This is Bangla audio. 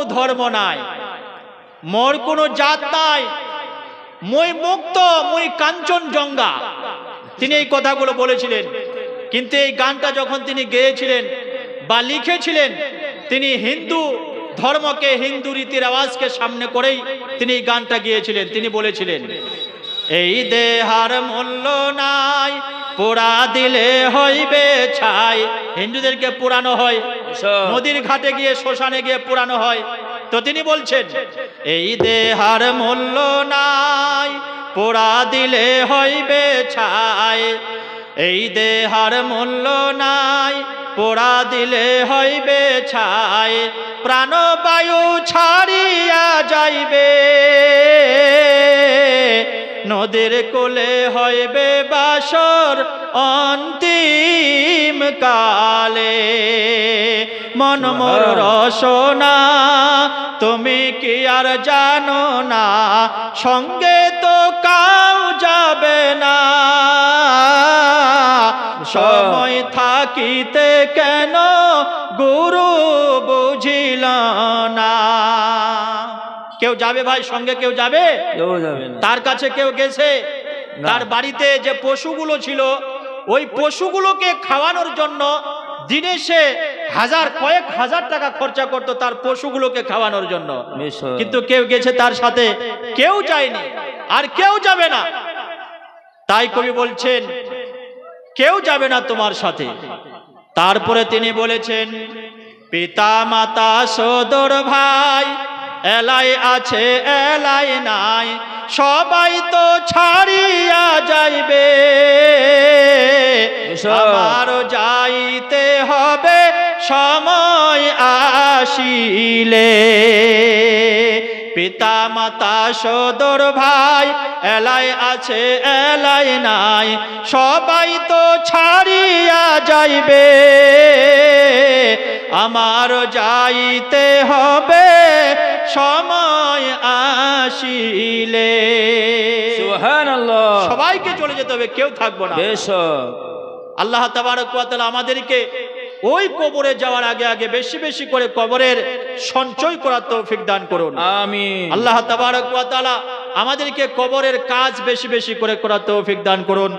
কোনো ধর্ম নাই। মোর কোনো জাত নাই। মই মুক্ত, মই কাঞ্চন জঙ্গা তিনি এই কথাগুলো বলেছিলেন। কিন্তু এই গানটা যখন তিনি গেয়েছিলেন বা লিখেছিলেন, তিনি হিন্দু ধর্মকে, হিন্দু রীতির আওয়াজকে সামনে করেই তিনি এই গানটা গিয়েছিলেন। তিনি বলেছিলেন, এই দেহার মূল্য নাই, পোড়া দিলে হইবে ছাই। হিন্দুদেরকে পোড়ানো হয়। নদীর ঘাটে গিয়ে শ্মশানে গিয়ে পুরানো হয়। তো তিনি বলছেন, এই দেহার মূল্য নাই, পোড়া দিলে হইবে ছাই। এই দেহার মূল্য নাই, পোড়া দিলে হইবে ছাই। প্রাণবায়ু ছাড়িয়া যাইবে। নদীর কোলে হইবে বাসর অন্তিম কালে মন মোর রসনা তুমি কি আর জানো না? সঙ্গে তো কাউ যাবে না। সময় থাকিতে কেন গুরু বুঝিল না? কেউ যাবে ভাই সঙ্গে কেউ যাবে? তার কাছে কেউ গেছে? তার বাড়িতে যে পশুগুলো ছিল ওই পশুগুলোকে খাওয়ানোর জন্য দিনে সে হাজার কয়েক হাজার টাকা খরচা করতো তার পশুগুলোকে খাওয়ানোর জন্য। কিন্তু কেউ গেছে তার সাথে কেউ যায়নি আর কেউ যাবে না। তাই কবি বলছেন কেউ যাবে না তোমার সাথে। তারপরে তিনি বলেছেন পিতা মাতা সদর ভাই এলাই আছে এলাই নাই। সবাই তো ছাড়িয়া যাইবে। আমারও যাইতে হবে সময় আসিলে। পিতা মাতা সদর ভাই এলাই আছে এলাই নাই সবাই তো ছাড়িয়া যাইবে। আমার যাইতে হবে সময় আসিলে। সবাইকে চলে যেতে হবে কেউ থাকব না। বেশ আল্লাহ তাবারক ওয়া আমাদেরকে ওই কবরে যাওয়ার আগে আগে বেশি বেশি করে কবরের সঞ্চয় করার তৌফিক দান করুন। আমি আল্লাহ তাবারক ওয়া আমাদেরকে কবরের কাজ বেশি বেশি করে করার তৌফিক দান করুন।